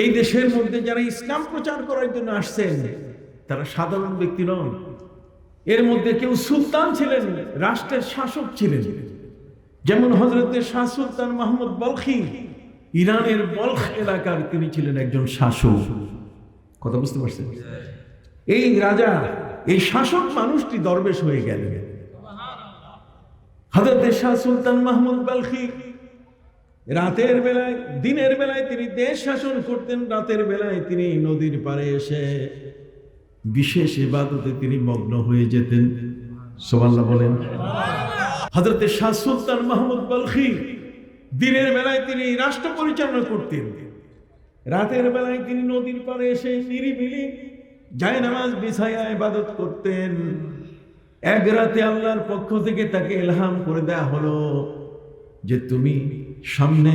এই দেশের মধ্যে যারা ইসলাম প্রচার করার জন্য আসছেন, তারা সাধারণ ব্যক্তি নন। এর মধ্যে কেউ সুলতান ছিলেন, রাষ্ট্রের শাসক ছিলেন। যেমন হজরতের শাহ সুলতান মাহমুদ বলখি, ইরানের বলখ এলাকার তিনি ছিলেন একজন শাসক। কথা বুঝতে পারছেন? এই রাজা, এই শাসক মানুষটি দরবেশ হয়ে গেলেন। হজরত শাহ সুলতান মাহমুদ বলখি রাতের বেলায়, দিনের বেলায় তিনি দেশ শাসন করতেন, রাতের বেলায় তিনি নদীর পাড়ে এসে বিশেষ ইবাদতে তিনি মগ্ন হয়ে যেতেন। সোমাল্লা বলেন। হজরত শাহ সুলতান মাহমুদ বলখি দিনের বেলায় তিনি রাষ্ট্র পরিচালনা করতেন। রাতের বেলায় তিনি নদীর পাড়ে এসে নিরিবিলি যায় নামাজ বিছায়া ইবাদত করতেন। এক রাতে আল্লাহর পক্ষ থেকে তাকে এলহাম করে দেয়া হলো যে তুমি সামনে,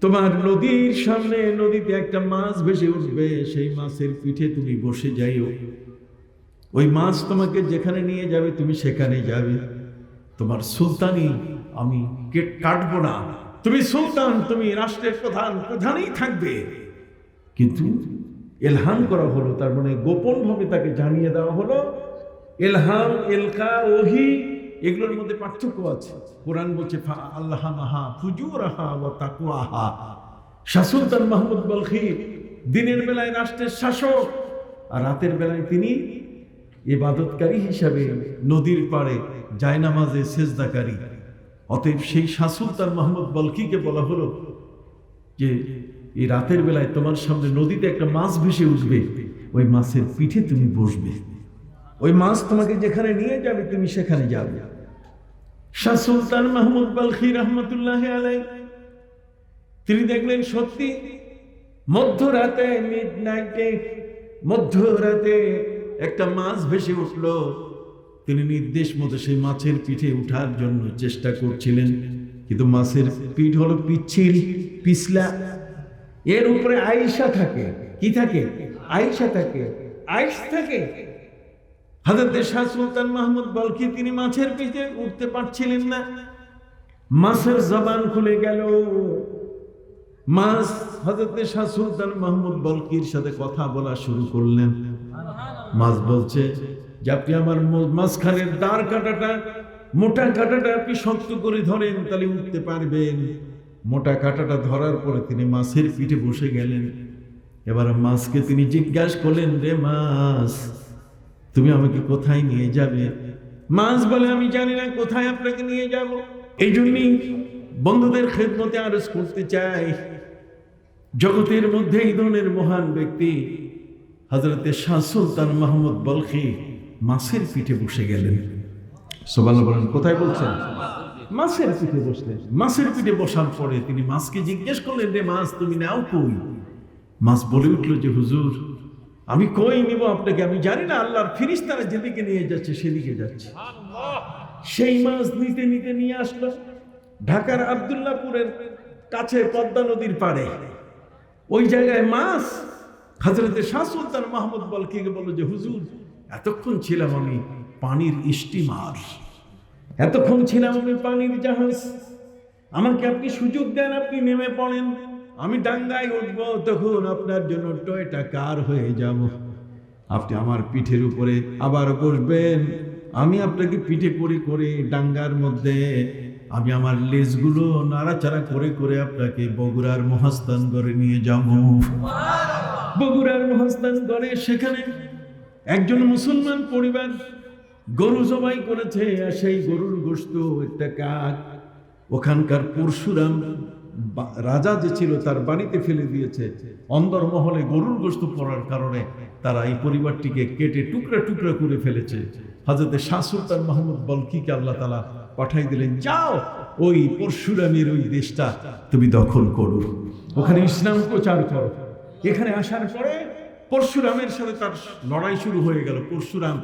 তোমার নদীর সামনে, নদীতে একটা মাছ ভেসে উঠবে, সেই মাছের পিঠে তুমি বসে যাইও। ওই মাছ তোমাকে যেখানে নিয়ে যাবে, তুমি সেখানে যাবে। তোমার সুলতানি, আমি কাটবো না। তুমি সুলতান, তুমি রাষ্ট্রের প্রধান, প্রধানই থাকবে। কিন্তু এলহাম করা হলো, তার মানে গোপনভাবে তাকে জানিয়ে দেওয়া হলো, এলহাম এলকা ওহি এগুলোর মধ্যে পার্থক্য আছে। কোরআন বলছে আল্লাহ মাহা ফুজুরাহা ও তাকুয়াহা শাসুলতান মাহমুদ বলখি দিনের বেলায় রাষ্ট্রের শাসক, আর রাতের বেলায় তিনি ইবাদতকারী হিসাবে নদীর পাড়ে জায়নামাজে সেজদাকারী। অতএব সেই শাসুলতান মাহমুদ বলখিকে বলা হলো যে, এই রাতের বেলায় তোমার সামনে নদীতে একটা মাছ ভেসে উঠবে, ওই মাছের পিঠে তুমি বসবে। ওই মাছ তোমাকে যেখানে নিয়ে যাবে, তুমি সেখানে যাবে। শাহ সুলতান মাহমুদ বালখি রহমতুল্লাহ আলাই তিনি দেখলেন সত্যি মধ্যরাতে মিড নাইটে মধ্যরাতে একটা মাছ ভেসে উঠল। তিনি নির্দেশ মতো সেই মাছের পিঠে উঠার জন্য চেষ্টা করছিলেন, কিন্তু মাছের পিঠ হলো পিচ্ছিল, পিছলা। এর উপরে আইসা থাকে। কি থাকে? আইসা থাকে। আইস থাকে। হাজরত শাহ সুলতান মাহমুদ বলকি তিনি মাছের পিঠে উঠতে পারছিলেন না। মাছের জবান খুলে গেল। মাছ হজরত শাহ সুলতান মাহমুদ বলকির সাথে কথা বলা শুরু করলেন। মাছ বলছে, যে আপনি আমার মাঝখানের দাঁড় কাটাটা, মোটা কাটাটা আপনি শক্ত করে ধরেন, তাহলে উঠতে পারবেন। মোটা কাটাটা ধরার পরে তিনি মাছের পিঠে বসে গেলেন। এবার মাছকে তিনি জিজ্ঞাসা করলেন, রে মাছ তুমি আমাকে কোথায় নিয়ে যাবে? মাছ বলে আমি জানি না কোথায় আপনাকে নিয়ে যাব। এই জন্যই বন্ধুদের খেদমতে আরজ করতে চাই। জগতের মধ্যে এই ধরনের মহান ব্যক্তি হজরতে শাহ সুলতান মাহমুদ বলখি মাছের পিঠে বসে গেলেন। সোবাল বলেন, কোথায় বলছেন? মাছের পিঠে বসলেন। মাছের পিঠে বসার পরে তিনি মাছকে জিজ্ঞেস করলেন, রে মাছ, তুমি নাও কই? মাছ বলে উঠল যে, হুজুর আমি কই নিব আপনাকে? আমি জানি না, আল্লাহর ফিরিস্তারা যেদিকে নিয়ে যাচ্ছে, সেদিকে যাচ্ছে। সেই মাছ নিতে নিতে নিয়ে আসলো। ঢাকার আবদুল্লাপুরের কাছে পদ্মা নদীর পাড়ে। ওই জায়গায় মাছ হাজরতে শাহ সুলতান মাহমুদ বলকিকে বলল যে, হুজুর, এতক্ষণ ছিলাম আমি পানির স্টিমার এতক্ষণ ছিলাম আমি পানির জাহাজ। আমাকে আপনি সুযোগ দেন, আপনি নেমে পড়েন। আমি ডাঙ্গায় উঠবো, তখন আপনার জন্য টয়টা কার হয়ে যাব? আপনি আমার পিঠের উপরে আবার বসবেন। আমি আপনাকে পিঠে করে করে ডাঙ্গার মধ্যে, আমি আমার লেজগুলো নাড়াচাড়া করে করে আপনাকে বগুড়ার মহাস্থান করে নিয়ে যাব। বগুড়ার মহাস্থান করে সেখানে একজন মুসলমান পরিবার গরু জবাই করেছে, আর সেই গরুর গোস্ত একটা কাক, ওখানকার পরশুরাম রাজা যে ছিল তার বাড়িতে ফেলে দিয়েছে। অন্দরমহলে গরুর গোস্ত পড়ার কারণে তারা এই পরিবারটিকে কেটে টুকরা টুকরা করে ফেলেছে। হাজরতে শাহ সুলতান মাহমুদ বলকিকে আল্লাহ তালা পাঠাই দিলেন, যাও ওই পরশুরামের ওই দেশটা তুমি দখল করো। ওখানে ইসলাম প্রচার করো। এখানে আসার পরে পরশুরামের সাথে তার লড়াই শুরু হয়ে গেল। পরশুরাম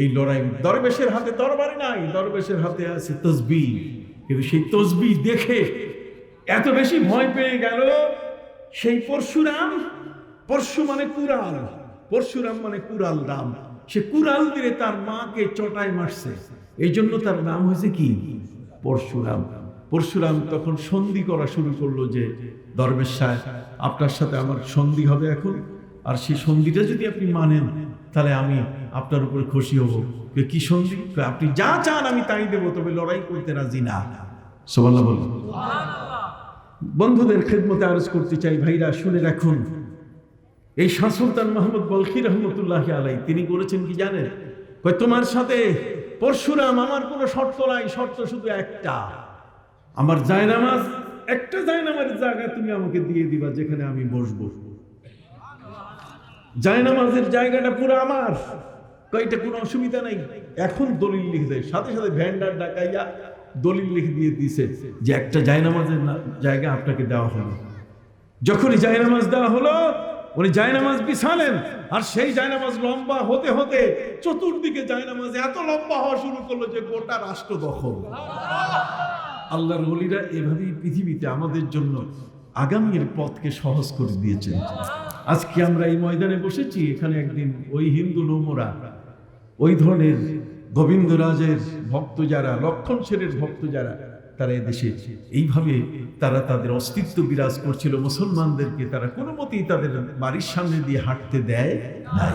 এই লড়াই দরবেশের হাতে, দরবারে নাই, দরবেশের হাতে আছে তসবি কিন্তু সেই তসবি দেখে এত বেশি ভয় পেয়ে গেল, সেই পরশুরাম, পরশু মানে কুরাল পরশুরাম মানে কুরাল রাম। সে কুরাল দিয়ে তার মাকে চটায় মারছে। এই জন্য তার নাম হয়েছে কি? পরশুরাম। পরশুরাম তখন সন্ধি করা শুরু করল যে, দরবেশ সাহেব, আপনার সাথে আমার সন্ধি হবে এখন। আর সেই সন্ধিটা যদি আপনি মানেন, তাহলে আমি আপনার উপরে খুশি হব। কি সন্ধি? আপনি যা চান আমি তাই দেবো, তবে লড়াই করতে রাজি না। সোমাল্লা বলল বন্ধুদের খেদমতে আরজ করতে চাই, ভাইরা, শুনে রাখুন। এই শাহ সুলতান মোহাম্মদ বলখি রহমতুল্লাহ আলাই তিনি করেছেন কি জানেন? তোমার সাথে পরশুরাম আমার কোনো শর্ত নাই, শর্ত শুধু একটা। আমার জায়নামাজ, একটা জায়নামাজের জায়গা তুমি আমাকে দিয়ে দিবা যেখানে আমি বসবো। জায়নামাজের জায়গাটা পুরো আমার। কয়টা কোনো অসুবিধা নাই। এখন দলিল লিখে দেয়। সাথে সাথে ভ্যান্ডার ডাকাইয়া দলিল লিখে দিয়ে দিছে যে একটা জায়নামাজের জায়গা আপনাকে দেওয়া হলো। যখনই জায়নামাজ দেওয়া হলো, উনি জায়নামাজ বিছালেন, আর সেই জায়নামাজ লম্বা হতে হতে চতুর্দিকে জায়নামাজ এত লম্বা হওয়া শুরু করল যে গোটা রাষ্ট্র দখল। আল্লাহর ওলিরা এভাবেই পৃথিবীতে আমাদের জন্য আগামীর পথকে সহজ করে দিয়েছেন। আজকে আমরা এই ময়দানে বসেছি, এখানে একদিন ওই হিন্দু নৌমরা, ওই ধরনের গোবিন্দরাজের ভক্ত যারা, লক্ষণ সেনের ভক্ত যারা, তারা এদেশে এইভাবে তারা তাদের অস্তিত্ব বিরাজ করছিল। মুসলমানদেরকে তারা কোনো মতেই তাদের বাড়ির সামনে দিয়ে হাঁটতে দেয় নাই।